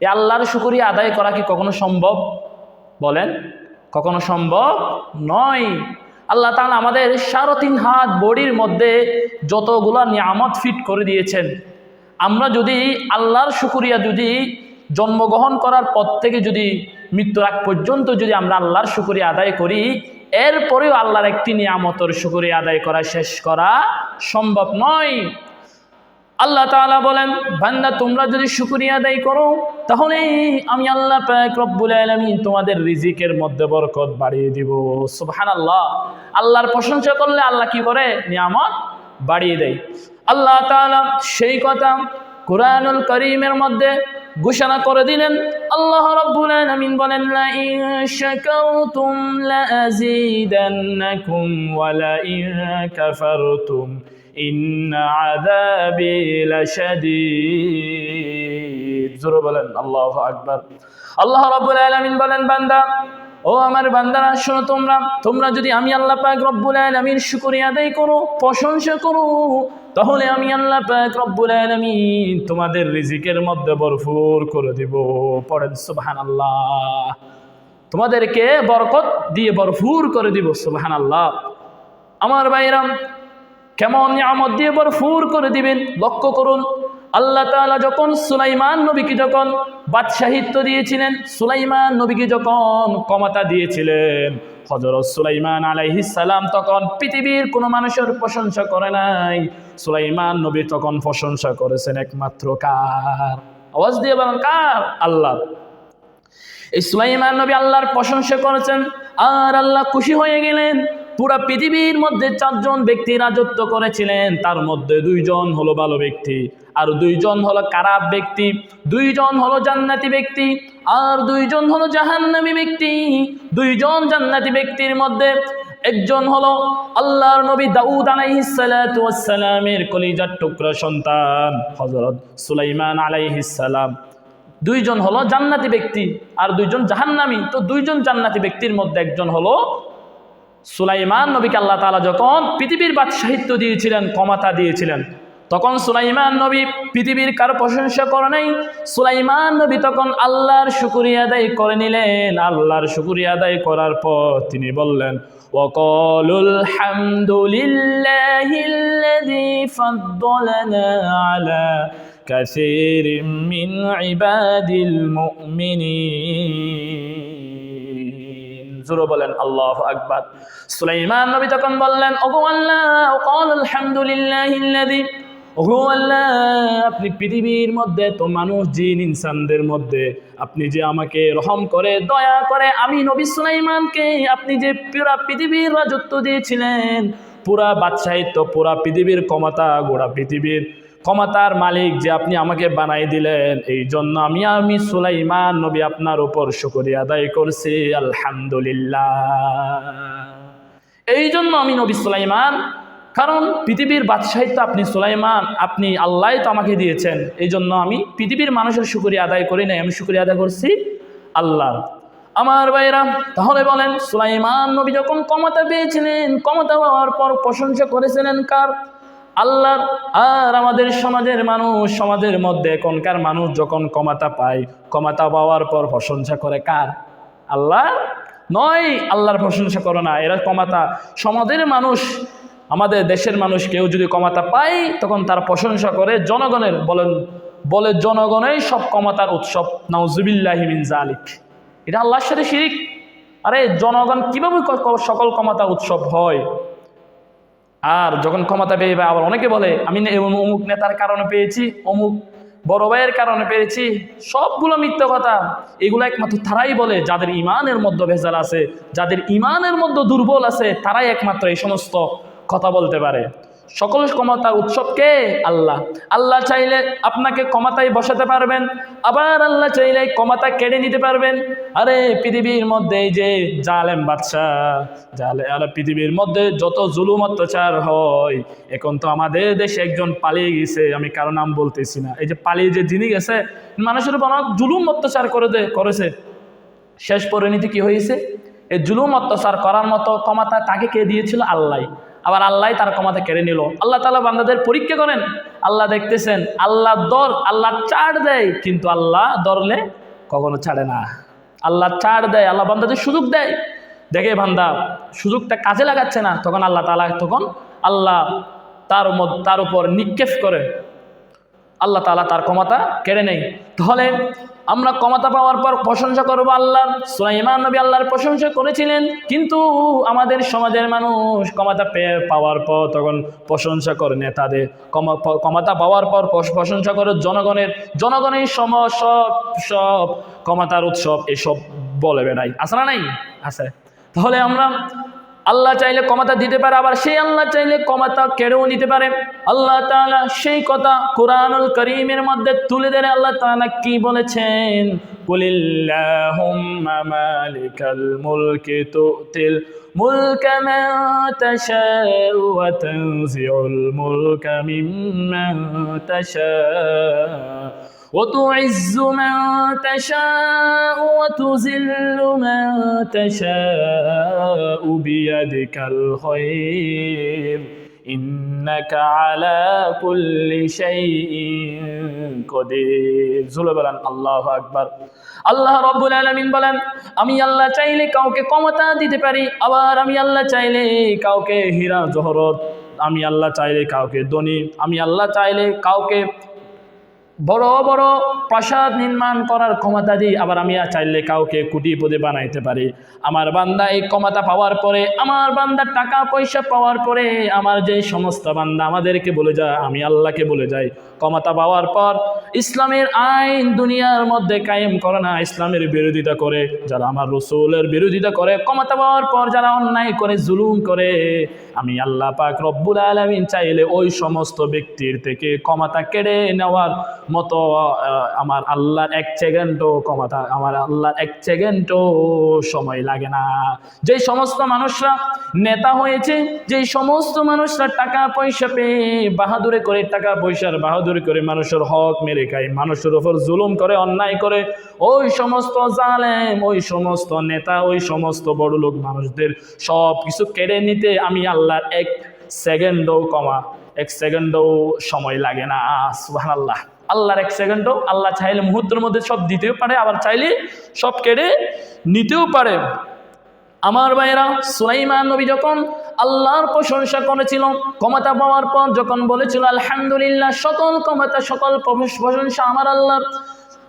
এই আল্লাহর শুকরিয়া আদায় করা কি কখনো সম্ভব? বলেন, কখনো সম্ভব নয়। আল্লাহ তাআলা আমাদের সাড়ে তিন হাত বডির মধ্যে যতগুলা নিয়ামত ফিট করে দিয়েছেন। আমরা যদি আল্লাহর শুকরিয়া যদি জন্মগ্রহণ করার পর থেকে যদি মৃত্যুর আগ পর্যন্ত যদি আমরা আল্লাহর শুকরিয়া আদায় করি, এরপরেও আল্লাহর একটি নিয়ামতর শুকরিয়া আদায় করা শেষ করা সম্ভব নয়। আল্লাহ তাআলা বলেন, বান্দা, তোমরা যদি শুকরিয়া আদায় করো তাহলে আমি আল্লাহ রব্বুল আলামিন তোমাদের রিজিকের মধ্যে বরকত বাড়িয়ে দিব। সুবহানাল্লাহ। আল্লাহর প্রশংসা করলে আল্লাহ কি করে? নিয়ামত বাড়িয়ে দেয়। আল্লাহ তাআলা সেই কথা কোরআনুল করিমের মধ্যে ঘোষণা করে দিলেন। আল্লাহ রাব্বুল আলামিন বলেন লা ইন লা ইন্না আযাবি লাশাদীদ। জোরে বলেন, আল্লাহু আকবার। আল্লাহ রাব্বুল আলামিন বলেন, বান্দা, ও আমার বান্দারা, শোনো তোমরা তোমরা যদি আমি আল্লাহ পাক রব্বুল আলামিন শুকরিয়া আদায় করো, প্রশংসা করো, তাহলে আমি আল্লাহ পাক রব্বুল আলামিন তোমাদের রিজিকের মধ্যে ভরপুর করে দিব। পড়েন, সুবহানাল্লাহ। তোমাদেরকে বরকত দিয়ে ভরপুর করে দিব, সুবহানাল্লাহ। আমার ভাইরাম কেমন নিয়ামত দিয়ে ভরপুর করে দিবেন? লক্ষ্য করুন, আল্লাহ তাআলা যখন সুলাইমান নবীকে যখন বাদশাহিত্য দিয়েছিলেন, সুলাইমান নবীকে যখন ক্ষমতা দিয়েছিলেন হজরত সুলাইমান আলাইহিস সালাম তখন পৃথিবীর কোনো মানুষের প্রশংসা করে নাই। সুলাইমান নবী তখন প্রশংসা করেছেন একমাত্র কার? আওয়াজ দিয়ে বলেন, কার? আল্লাহ। এই সুলাইমান নবী আল্লাহর প্রশংসা করেছেন, আর আল্লাহ খুশি হয়ে গেলেন। পুরা পৃথিবীর মধ্যে চারজন ব্যক্তি রাজত্ব করেছিলেন, তার মধ্যে দুইজন হলো ভালো ব্যক্তি। আর দুইজন হলো খারাপ ব্যক্তি, দুইজন হলো জান্নাতি ব্যক্তি, আর দুইজন হলো জাহান্নামী ব্যক্তি। দুইজন জান্নাতি ব্যক্তির মধ্যে একজন হলো আল্লাহর নবী দাউদ আলাইহিসসালামের কলিজার টুকরা সন্তান, হযরত সুলাইমান আলাইহিসসালাম দুইজন হলো জান্নাতি ব্যক্তি, আর দুইজন জাহান্নামী। তো দুইজন জান্নাতি ব্যক্তির মধ্যে একজন হলো সুলাইমান নবীকে আল্লাহ তালা যখন পৃথিবীর বাদশাহিত্য দিয়েছিলেন, ক্ষমতা দিয়েছিলেন, তখন সুলাইমান নবী পৃথিবীর কারও প্রশংসা করে নাই। সুলাইমান নবী তখন আল্লাহর শুকুরিয়া আদায় করে নিলেন। আল্লাহর শুকুরিয়া আদায় করার পর তিনি বললেন ওকলুল হামদুলিল্লাহিল্লাযী ফাদ্দালানা আলা কাসীরিম মিন জোরে বলেন, আল্লাহ আকবার। সুলাইমান নবী তখন বললেন, ওগো আল্লাহ ওকাল আলহামদুলিল্লাহিল্লাযী ওগো আল্লাহ, আপনি পৃথিবীর মধ্যে তো মানুষ, জিন, ইনসানদের মধ্যে, আপনি যে আমাকে রহম করে, দয়া করে, আমি নবী সুলাইমানকে আপনি যে পুরা পৃথিবীর রাজত্ব দিয়েছিলেন, পুরা বাদশাহিত্য পুরা পৃথিবীর ক্ষমতা, গোড়া পৃথিবীর ক্ষমতার মালিক যে আপনি আমাকে বানাই দিলেন, এই জন্য আমি আমি সুলাইমান নবী আপনার উপর শুকরিয়া আদায় করছি, আলহামদুলিল্লাহ। এই জন্য আমি নবী সুলাইমান, কারণ পৃথিবীর বাদশাহিত্য আপনি সুলাইমান, আপনি আল্লাহ তো আমাকে দিয়েছেন, এই জন্য আমি পৃথিবীর মানুষের শুকরিয়া আদায় করি নাই, আমি শুকরিয়া আদায় করছি আল্লাহ আমার ভাইরা তাহলে বলেন, সুলাইমান নবী যখন ক্ষমতা পেয়েছিলেন, ক্ষমতা পাওয়ার পর প্রশংসা করেছিলেন কার? আল্লাহর আর আমাদের সমাজের মানুষ, সমাজের মধ্যে এখনকার মানুষ যখন ক্ষমতা পায়, ক্ষমতা পাওয়ার পর প্রশংসা করে কার? আল্লাহ নয়, আল্লাহর প্রশংসা করো না, এরা ক্ষমতা। সমাজের মানুষ, আমাদের দেশের মানুষ কেউ যদি ক্ষমতা পায়, তখন তার প্রশংসা করে জনগণের, বলেন, বলে জনগণেই সব ক্ষমতার উৎসব নাউজুবিল্লাহিমিন জালিক এটা আল্লাহর সাথে শিরিক। আরে, জনগণ কীভাবে সকল ক্ষমতা উৎসব হয়? আর যখন ক্ষমতা পেয়ে আবার অনেকে বলে, আমি অমুক নেতার কারণে পেয়েছি, অমুক বড় ভাইয়ের কারণে পেয়েছি। সবগুলো মিথ্যা কথা। এগুলো একমাত্র তারাই বলে, যাদের ইমানের মধ্যে ভেজাল আছে, যাদের ইমানের মধ্যে দুর্বল আছে, তারাই একমাত্র এই সমস্ত কথা বলতে পারে। সকল ক্ষমতার উৎসবকে আল্লাহ। আল্লাহ চাইলে আপনাকে ক্ষমতায় বসাতে পারবেন। আবার আল্লাহ চাইলে ক্ষমতা কেড়ে নিতে পারবেন। আরে পৃথিবীর মধ্যে যে জালেম বাদশাহ, জালে আর পৃথিবীর মধ্যে যত জুলুম অত্যাচার হয়, এখন তো আমাদের দেশে একজন পালিয়ে গেছে, আমি কারও নাম বলতেছি না। এই যে পালিয়ে যে যিনি গেছে, মানুষের উপর অনেক জুলুম অত্যাচার করে করেছে। শেষ পরিণতি কি হয়েছে? এই জুলুম অত্যাচার করার মতো ক্ষমতা তাকে কে দিয়েছিল? আল্লাহ। আবার আল্লাহ তার ক্ষমতা কেড়ে নিল। আল্লাহ তালা বান্দাদের পরীক্ষা করেন। আল্লাহ দেখতেছেন, আল্লাহ দর, আল্লাহ ছাড় দেয়, কিন্তু আল্লাহ দরলে কখনো ছাড়ে না। আল্লাহ ছাড় দেয়, আল্লাহ বান্দাদের সুযোগ দেয়। দেখে বান্দা, সুযোগটা কাজে লাগাচ্ছে না, তখন আল্লাহ তালা তখন আল্লাহ তার তার উপর নিক্ষেপ করে। আল্লাহ তালা তার ক্ষমতা কেড়ে নেই তাহলে আমরা ক্ষমতা পাওয়ার পর প্রশংসা করব আল্লাহর, সুলাইমান নবী আল্লাহর প্রশংসা করেছিলেন, কিন্তু আমাদের সমাজের মানুষ ক্ষমতা পেয়ে পাওয়ার পর তখন প্রশংসা করে নেতাদের। ক্ষমতা পাওয়ার পর প্রশংসা করে জনগণের জনগণের সম, সব সব ক্ষমতার উৎসব এসব বলে বেড়াই আছে না নাই? আছে। তাহলে আমরা আল্লাহ চাইলে ক্ষমতা দিতে পারে, আবার সেই আল্লাহ চাইলে ক্ষমতা কেড়েও নিতে পারে। আল্লাহ তাআলা সেই কথা কোরআনুল করিমের মধ্যে তুলে ধরে আল্লাহ তাআলা কি বলেছেন? মান তাশাউ ওয়া তানজিউল মুলকা মিম্মান তাশাউ। وتعز من تشاء وتذل من تشاء بيدك الخير إنك على كل شيء قدير জুলে বলেন আল্লাহ আকবার আল্লাহ রব্বুল আলামিন বলেন আমি আল্লাহ চাইলে কাউকে ক্ষমতা দিতে পারি আবার আমি আল্লাহ চাইলে কাউকে হীরা জহরত আমি আল্লাহ চাইলে কাউকে ধনী আমি আল্লাহ চাইলে কাউকে বড় বড় প্রাসাদ নির্মাণ করার ক্ষমতা দিই আবার আমি চাইলে কাউকে কুটিপতি বানাইতে পারি। আমার বান্দা এই ক্ষমতা পাওয়ার পরে, আমার বান্দার টাকা পয়সা পাওয়ার পরে, আমার যে সমস্ত বান্দা আমাদেরকে বলে যায়, আমি আল্লাহকে বলে যাই। ক্ষমতা পাওয়ার পর ইসলামের আইন দুনিয়ার মধ্যে কায়েম করে না, ইসলামের বিরোধিতা করে। যারা আমার রসুলের বিরোধিতা করে, ক্ষমতা পাওয়ার পর যারা অন্যায় করে, জুলুম করে, আমি আল্লাহ পাক রব্বুল আলমিন চাইলে ওই সমস্ত ব্যক্তির থেকে ক্ষমতা কেড়ে নেওয়ার মতো আমার আল্লাহর এক সেকেন্ডও ক্ষমতা, আমার আল্লাহর এক সেকেন্ডও সময় লাগে না। যে সমস্ত মানুষরা নেতা হয়েছে যে সমস্ত মানুষরা টাকা পয়সা পেয়ে বাহাদুরে করে, টাকা পয়সার বাহাদুরে করে মানুষের হক মেরে খায়, মানুষের ওপর জুলুম করে, অন্যায় করে, ওই সমস্ত জালেম, ওই সমস্ত নেতা, ওই সমস্ত বড় লোক মানুষদের সব কিছু কেড়ে নিতে আমি আল্লাহর এক সেকেন্ডও কমা এক সেকেন্ডও সময় লাগে না। সুহান আল্লাহ আল্লাহর এক সেকেন্ডও আল্লাহ চাইলে মুহূর্তের মধ্যে সব দিতেও পারে, আবার চাইলে সব কেড়ে নিতেও পারে। আমার ভাইয়েরা, সুলাইমান নবী যখন আল্লাহর প্রশংসা করেছিল, ক্ষমতা পাওয়ার পর যখন বলেছিল, আলহামদুলিল্লাহ, সকল ক্ষমতা, সকল প্রশংসা আমার আল্লাহ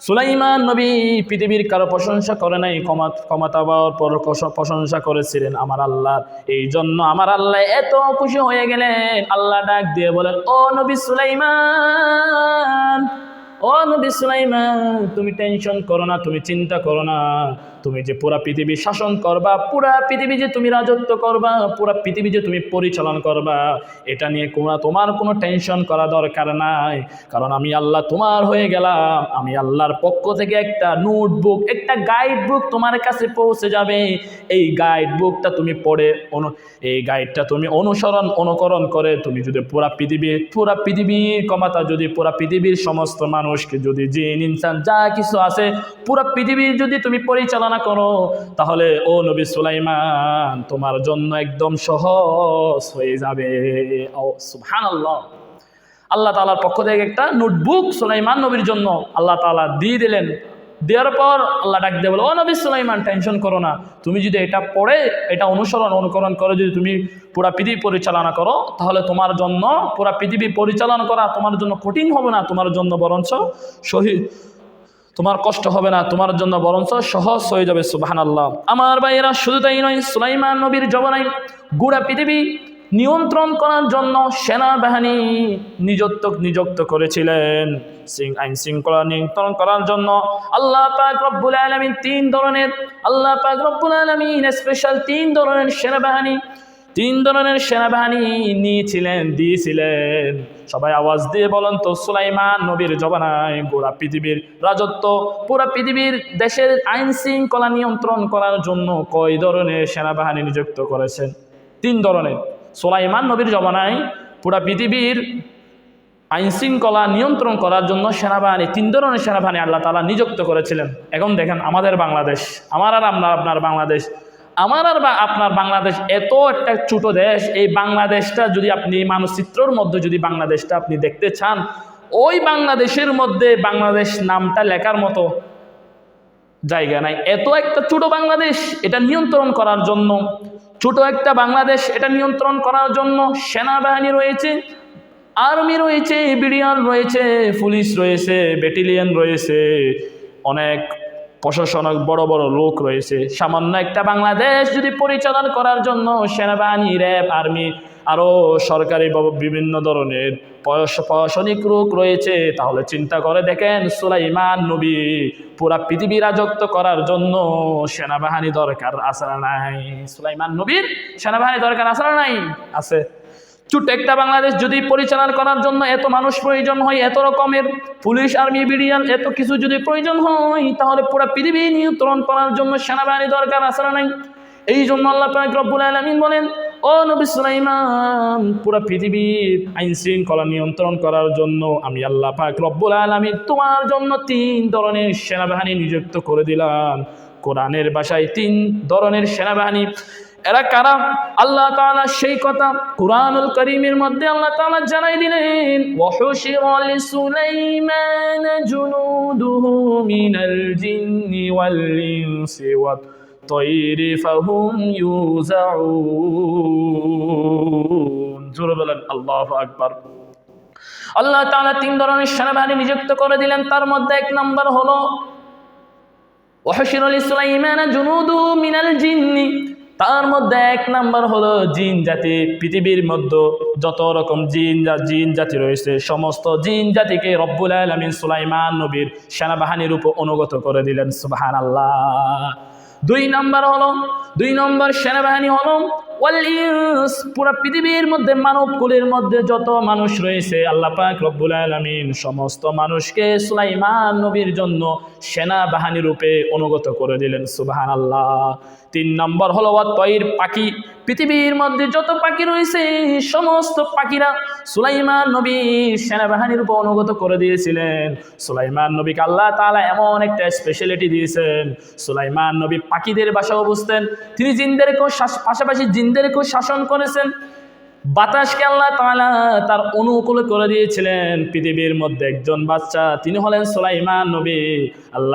সুলাইমান নবী পৃথিবীর কারও প্রশংসা করে নাই, ক্ষমা- ক্ষমতা পাওয়ার পর প্রশংসা করেছিলেন আমার আল্লাহ। এই জন্য আমার আল্লাহ এত খুশি হয়ে গেলেন। আল্লাহ ডাক দিয়ে বলেন, ও নবী সুলাইমান, ও নবী সুলাইমান, তুমি টেনশন করো না, তুমি চিন্তা করো না। তুমি যে পুরা পৃথিবী শাসন করবা, পুরা পৃথিবী যে তুমি রাজত্ব করবা, পুরা পৃথিবী যে তুমি পরিচালন করবা, এটা নিয়ে কোনো তোমার কোনো টেনশন করা দরকার নাই। কারণ আমি আল্লাহ তোমার হয়ে গেলাম। আমি আল্লাহর পক্ষ থেকে একটা নোটবুক একটা গাইড বুক তোমার কাছে পৌঁছে যাবে। এই গাইড বুকটা তুমি পড়ে অনু এই গাইডটা তুমি অনুসরণ, অনুকরণ করে তুমি যদি পুরা পৃথিবীর পুরা পৃথিবীর ক্ষমতা, যদি পুরা পৃথিবীর সমস্ত মানুষকে, যদি জিন ইনসান যা কিছু আছে, পুরা পৃথিবীর যদি তুমি পরিচালনা করো, তাহলে ও নবী সুলাইমান তোমার জন্য একদম সহজ হয়ে যাবে। আল্লাহ তালার পক্ষ থেকে একটা নোটবুক সুলাইমান নবীর জন্য আল্লাহ তালা দিয়ে দিলেন। দেওয়ার পর আল্লাহ ডাক দিয়ে বলে, ও নবী সুলাইমান, টেনশন করো না। তুমি যদি এটা পড়ে, এটা অনুসরণ, অনুকরণ করে যদি তুমি পুরা পৃথিবী পরিচালনা করো, তাহলে তোমার জন্য, পুরা পৃথিবী পরিচালনা করা তোমার জন্য কঠিন হবে না, তোমার জন্য বরঞ্চ সহি তোমার কষ্ট হবে না, তোমার জন্য বরঞ্চ সহজ হয়ে যাবে সুবাহান আল্লাহ আমার ভাইয়েরা, শুধু তাই নয়, সুলাইমান নবীর জবানাই গোড়া পৃথিবী নিয়ন্ত্রণ করার জন্য সেনাবাহিনী নিযুক্ত নিযুক্ত করেছিলেন। সিং আইন শৃঙ্খলা নিয়ন্ত্রণ করার জন্য আল্লাহ পাক রব্বুল আলমিন তিন ধরনের আল্লাহ পাক রব্বুল আলমিন স্পেশাল তিন ধরনের সেনাবাহিনী তিন ধরনের সেনাবাহিনী নিয়েছিলেন, দিয়েছিলেন। সবাই আওয়াজ দিয়ে বলেন তো, সুলাইমান নবীর জবানায় গোড়া পৃথিবীর রাজত্ব, পুরা পৃথিবীর দেশের আইন শৃঙ্খলা নিয়ন্ত্রণ করার জন্য কয় ধরনের সেনাবাহিনী নিযুক্ত করেছেন? তিন ধরনের। সুলাইমান নবীর জবানায় পুরা পৃথিবীর আইন শৃঙ্খলা নিয়ন্ত্রণ করার জন্য সেনাবাহিনী, তিন ধরনের সেনাবাহিনী আল্লাহ তালা নিযুক্ত করেছিলেন। এখন দেখেন আমাদের বাংলাদেশ, আমার আর আপনার আপনার বাংলাদেশ আমার আর বা আপনার বাংলাদেশ এত একটা ছোট দেশ, এই বাংলাদেশটা যদি আপনি মানচিত্রর মধ্যে যদি বাংলাদেশটা আপনি দেখতে চান, ওই বাংলাদেশের মধ্যে বাংলাদেশ নামটা লেখার মতো জায়গা নাই। এত একটা ছোট বাংলাদেশ, এটা নিয়ন্ত্রণ করার জন্য। ছোট একটা বাংলাদেশ, এটা নিয়ন্ত্রণ করার জন্য সেনাবাহিনী রয়েছে, আর্মি রয়েছে, বিডিআর রয়েছে, পুলিশ রয়েছে, ব্যাটালিয়ন রয়েছে, অনেক প্রশাসনিক বড় বড় লোক রয়েছে। সামান্য একটা বাংলাদেশ যদি পরিচালনা করার জন্য সেনাবাহিনী, র্যাব, আর্মি আরও সরকারি বিভিন্ন ধরনের প্রশ- প্রশাসনিক লোক রয়েছে, তাহলে চিন্তা করে দেখেন সুলাইমান নবী, পুরা পৃথিবী রাজত্ব করার জন্য সেনাবাহিনী দরকার না নাই? সুলাইমান নবীর সেনাবাহিনী দরকার না নাই? আছে। ছোট্ট একটা বাংলাদেশ যদি পরিচালনা করার জন্য এত মানুষ প্রয়োজন হয়, এত রকমের পুলিশ, আর্মি বিডিয়ান এত কিছু যদি প্রয়োজন হয়, তাহলে পুরো পৃথিবী নিয়ন্ত্রণ করার জন্য সেনাবাহিনী দরকার, আছে না নাই? এই জন্য আল্লাহ পাক রব্বুল আলামিন বলেন, ও নবী সুলাইমান, পুরো পৃথিবীর আইন শৃঙ্খলা নিয়ন্ত্রণ করার জন্য আমি আল্লাহ পাক রব্বুল আলামিন তোমার জন্য তিন ধরনের সেনাবাহিনী নিযুক্ত করে দিলাম। কোরআনের ভাষায় তিন ধরনের সেনাবাহিনী এরা কারা? আল্লাহ তাআলা সেই কথা কুরআনুল করিমের মধ্যে আল্লাহ তাআলা জানাই দিলেন, ওয়াহুশিরা লিসুলাইমান জুনুদুহু মিনাল জিন্নি ওয়াল ইনসি ওয়াত তৈরি ফাহুম ইউজাউন জোরে বলেন, আল্লাহু আকবার। আল্লাহ তাআলা তিন ধরনের সেনাবাহিনী নিযুক্ত করে দিলেন, তার মধ্যে এক নম্বর হলো, ওয়াহশির আলী সুলাইমান জুনুদু মিনাল জিন্নি। তার মধ্যে এক নাম্বার হলো জিন জাতি। পৃথিবীর মধ্যে যত রকম জিন জিন জাতি রয়েছে, সমস্ত জিন জাতিকে রব্বুল আলমিন সুলাইমান নবীর সেনাবাহিনীর উপর অনুগত করে দিলেন সুবাহান আল্লাহ দুই নম্বর হলো, দুই নম্বর সেনাবাহিনী হলো পুরো পৃথিবীর মধ্যে মানব কুলের মধ্যে যত মানুষ রয়েছে, আল্লাহ পাক রব্বুল আলামিন সমস্ত মানুষকে সুলাইমান নবীর জন্য সেনাবাহিনী রূপে অনুগত করে দিলেন, সুবহানাল্লাহ। তিন নম্বর হলো তৈর পাখি। পৃথিবীর মধ্যে যত পাখি রয়েছে, সমস্ত পাখিরা সুলাইমান নবী সেনাবাহিনীর উপর অনুগত করে দিয়েছিলেন। সুলাইমান নবীকে আল্লাহ তাআলা এমন একটা স্পেশালিটি দিয়েছেন। সুলাইমান নবী পাখিদের বাসাও বুঝতেন। তিনি জিনদেরকেও পাশাপাশি জিনদেরকেও শাসন করেছেন। বাতাসকে আল্লাহ তাআলা তার অনুকূলে করে দিয়েছিলেন। পৃথিবীর মধ্যে একজন বাচ্চা, তিনি হলেন সুলাইমান নবী। আল্লাহ